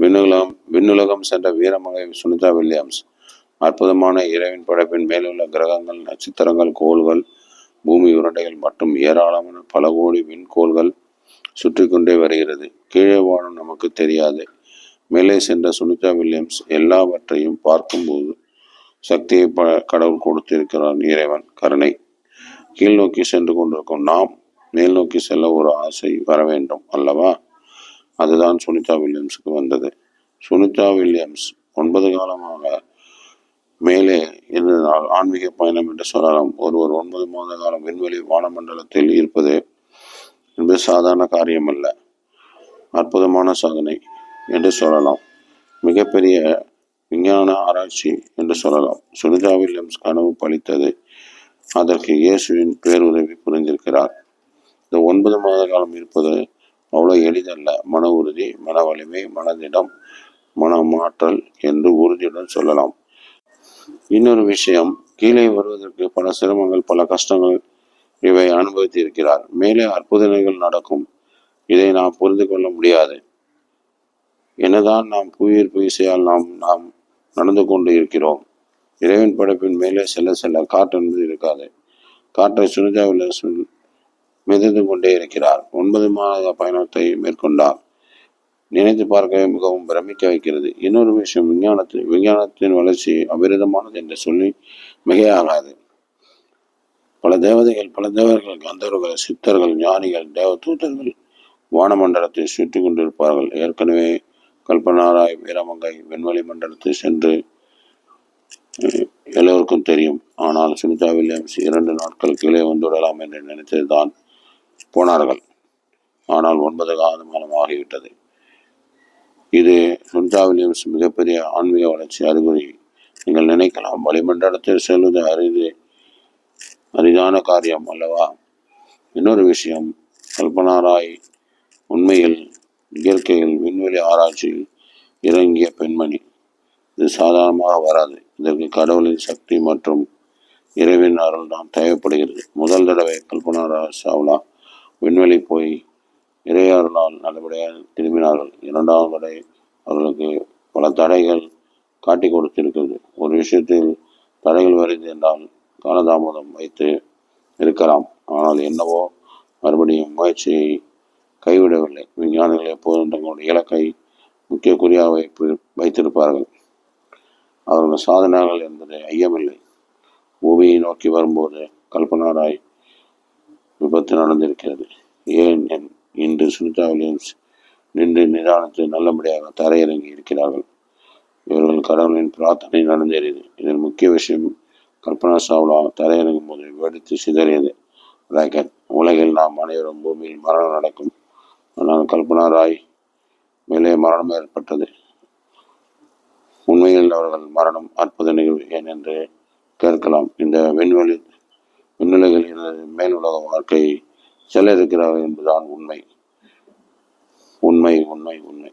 விண்ணுலகம் விண்ணுலகம் சென்ற வீரமகை சுனிதா வில்லியம்ஸ். அற்புதமான இறைவின் படைப்பின் மேலுள்ள கிரகங்கள் நட்சத்திரங்கள் கோள்கள் பூமி உருண்டைகள் மற்றும் ஏராளமான பல கோடி விண்கோள்கள் சுற்றி கொண்டே வருகிறது. கீழே வாழும் நமக்கு தெரியாது. மேலே சென்ற சுனிதா வில்லியம்ஸ் எல்லாவற்றையும் பார்க்கும்போது சக்தியை ப கடவுள் கொடுத்திருக்கிறான் இறைவன். கருணை கீழ் நோக்கி சென்று கொண்டிருக்கும் நாம் மேல் நோக்கி செல்ல ஒரு ஆசை வர வேண்டும் அல்லவா? அதுதான் சுனிதா வில்லியம்ஸுக்கு வந்தது. சுனிதா வில்லியம்ஸ் ஒன்பது காலமாக மேலே இருந்ததால் ஆன்மீக பயணம் என்று சொல்லலாம் ஒருவர் ஒன்பது மாத காலம் விண்வெளி வானமண்டலத்தில் இருப்பது என்பது சாதாரண காரியம் அல்ல அற்புதமான சாதனை என்று சொல்லலாம். மிகப்பெரிய விஞ்ஞான ஆராய்ச்சி என்று சொல்லலாம். சுனிதா வில்லியம்ஸ் கனவு பழித்தது அதற்கு இயேசுவின் பேருதவி புரிந்திருக்கிறார். இந்த ஒன்பது மாத காலம் இருப்பது அவ்வளோ எளிதல்ல. மன உறுதி மன வலிமை மனதிடம் மனமாற்றல் என்று உறுதியுடன் சொல்லலாம். இன்னொரு விஷயம் கீழே வருவதற்கு பல சிரமங்கள் பல கஷ்டங்கள் இவை அனுபவித்து இருக்கிறார் மேலே அற்புதங்கள் நடக்கும். இதை நாம் புரிந்து கொள்ள முடியாது. என்னதான் நாம் புவியீர்ப்பு இசையால் நாம் நாம் நடந்து கொண்டு இருக்கிறோம். இறைவன் படைப்பின் மேலே செல்ல செல்ல காற்று என்பது இருக்காது. காற்றை சுனிதாவில் மிதந்து கொண்டே இருக்கிறார். ஒன்பது மாத பயணத்தை மேற்கொண்டார். நினைத்து பார்க்கவே மிகவும் பிரமிக்க வைக்கிறது. இன்னொரு விஷயம் விஞ்ஞானத்தின் விஞ்ஞானத்தின் வளர்ச்சி அபிரதமானது என்று சொல்லி மிகையாகாது. பல தேவதைகள் பல தேவர்கள் கந்தவர்கள் சித்தர்கள் ஞானிகள் தேவதூதர்கள் வானமண்டலத்தை சுற்றி கொண்டிருப்பார்கள். ஏற்கனவே கல்பனாராய் வீரமங்கை விண்வெளி மண்டலத்தை சென்று எல்லோருக்கும் தெரியும். ஆனால் சுனிதா வில்லியம்ஸ் இரண்டு நாட்கள் கீழே வந்துவிடலாம் என்று நினைத்ததுதான் போனார்கள். ஆனால் ஒன்பது காலம் ஆகிவிட்டது. இது சுனிதா வில்லியம்ஸ் மிகப்பெரிய ஆன்மீக வளர்ச்சி அறிகுறி. நீங்கள் நினைக்கலாம் வளிமண்டலத்தில் செல்வது அரிது அரிதான காரியம் அல்லவா? இன்னொரு விஷயம் கல்பனா ராய் உண்மையில் இயற்கையில் விண்வெளி ஆராய்ச்சியில் இறங்கிய பெண்மணி. இது சாதாரணமாக வராது. இதற்கு கடவுளின் சக்தி மற்றும் இறைவின் அருள் தான் தேவைப்படுகிறது. முதல் தடவை கல்பனா ராய் சாவ்லா விண்வெளி போய் இறையருளால் நல்லபடியாக திரும்பினார்கள் இரண்டாவது வரை அவர்களுக்கு பல தடைகள் காட்டி கொடுத்திருக்கிறது. ஒரு விஷயத்தில் தடைகள் வருது என்றால் காலதாமதம் வைத்து இருக்கலாம். ஆனால் என்னவோ மறுபடியும் முயற்சியை கைவிடவில்லை. விஞ்ஞானிகள் எப்போதும் தங்களுடைய இலக்கை முக்கிய குறியாக வைப்பு வைத்திருப்பார்கள். அவர்கள் சாதனைகள் என்பது ஐயமில்லை. பூமியை நோக்கி வரும்போது கல்பனாராய் விபத்து நடந்திருக்கிறது. ஏன் என் இன்று சுனிதா வில்லியம்ஸ் நின்று நிதானத்தை நல்லபடியாக தரையிறங்கி இருக்கிறார்கள். இவர்கள் கடவுளின் பிரார்த்தனை நடந்தேறியது. இதன் முக்கிய விஷயம் கல்பனா சாவ்லா தரையிறங்கும் போது வெடித்து சிதறியது. ராக்கெட் உலகில் நாம் அனைவரும் பூமியில் மரணம் நடக்கும். ஆனால் கல்பனா ராய் மேலே மரணம் ஏற்பட்டது. உண்மையில் அவர்கள் மரணம் அற்புத நிகழ்வு ஏன் என்று கேட்கலாம். இந்த விண்வெளி இந்நிலையில் இருந்து மேலுலக வாழ்க்கை செல்ல இருக்கிறார்கள் என்பதுதான் உண்மை. உண்மை உண்மை உண்மை.